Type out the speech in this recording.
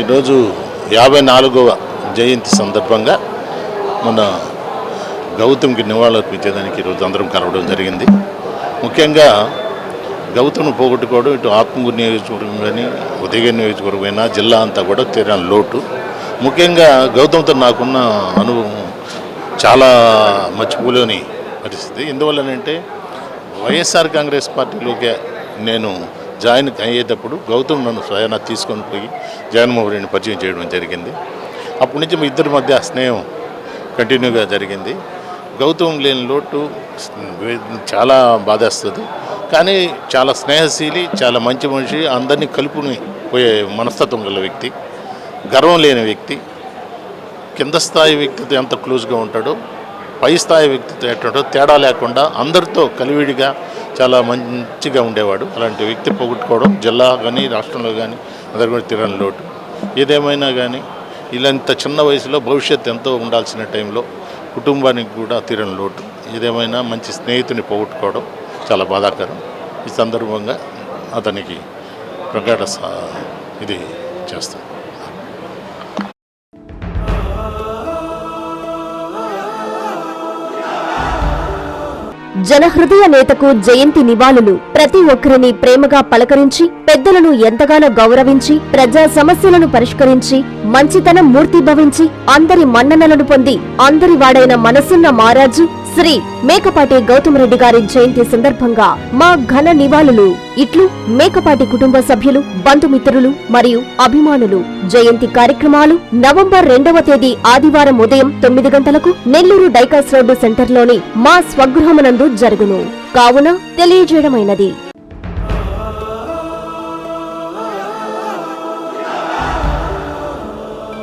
ఈరోజు యాభై నాలుగవ జయంతి సందర్భంగా మన గౌతమ్కి నివాళులర్పించేదానికి ఈరోజు అందరం కలవడం జరిగింది. ముఖ్యంగా గౌతమ్ను పోగొట్టుకోవడం ఇటు ఆత్మకూరు నియోజకవర్గం కానీ ఉదయగిరి నియోజకవర్గం జిల్లా అంతా కూడా తీరని లోటు. ముఖ్యంగా గౌతమ్తో నాకున్న అనుభవం చాలా మర్చిపోలేని పరిస్థితి. ఎందువల్లనంటే వైఎస్ఆర్ కాంగ్రెస్ పార్టీలోకి నేను జాయిన్ అయ్యేటప్పుడు గౌతమ్ నన్ను స్వయాన తీసుకొని పోయి జగన్మోహన్ రెడ్డిని పరిచయం చేయడం జరిగింది. అప్పటి నుంచి మీ ఇద్దరి మధ్య స్నేహం కంటిన్యూగా జరిగింది. గౌతమ్ లేని లోటు చాలా బాధేస్తుంది. కానీ చాలా స్నేహశీలి చాలా మంచి మనిషి అందరినీ కలుపుని పోయే మనస్తత్వం గల వ్యక్తి గర్వం లేని వ్యక్తి కింద స్థాయి వ్యక్తితో ఎంత క్లోజ్గా ఉంటాడో పై స్థాయి వ్యక్తితో ఎట్టుంటో తేడా లేకుండా అందరితో కలివిడిగా చాలా మంచిగా ఉండేవాడు. అలాంటి వ్యక్తి పోగొట్టుకోవడం జిల్లా కానీ రాష్ట్రంలో కానీ అందరు కూడా తిరగని లోటు. ఏదేమైనా కానీ ఇలాంత చిన్న వయసులో భవిష్యత్తు ఎంతో ఉండాల్సిన టైంలో కుటుంబానికి కూడా తీరని లోటు. ఏదేమైనా మంచి స్నేహితుని పోగొట్టుకోవడం చాలా బాధాకరం. ఈ సందర్భంగా అతనికి ప్రగాఢ ఇది చేస్తాం. జనహృదయ నేతకు జయంతి నివాళులు. ప్రతి ఒక్కరిని ప్రేమగా పలకరించి పెద్దలను ఎంతగానో గౌరవించి ప్రజా సమస్యలను పరిష్కరించి మంచితనం మూర్తిభవించి అందరి మన్ననలను పొంది అందరి వాడైన మనసున్న మహారాజు శ్రీ మేకపాటి గౌతమరెడ్డి గారి జయంతి సందర్భంగా మా ఘన నివాళులు. ఇట్లు మేకపాటి కుటుంబ సభ్యులు బంధుమిత్రులు మరియు అభిమానులు. జయంతి కార్యక్రమాలు నవంబర్ రెండవ తేదీ ఆదివారం ఉదయం తొమ్మిది గంటలకు నెల్లూరు డైకాస్ రోడ్డు సెంటర్లోని మా స్వగృహమునందు జరుగును. కావున తెలియజేయడమైనది.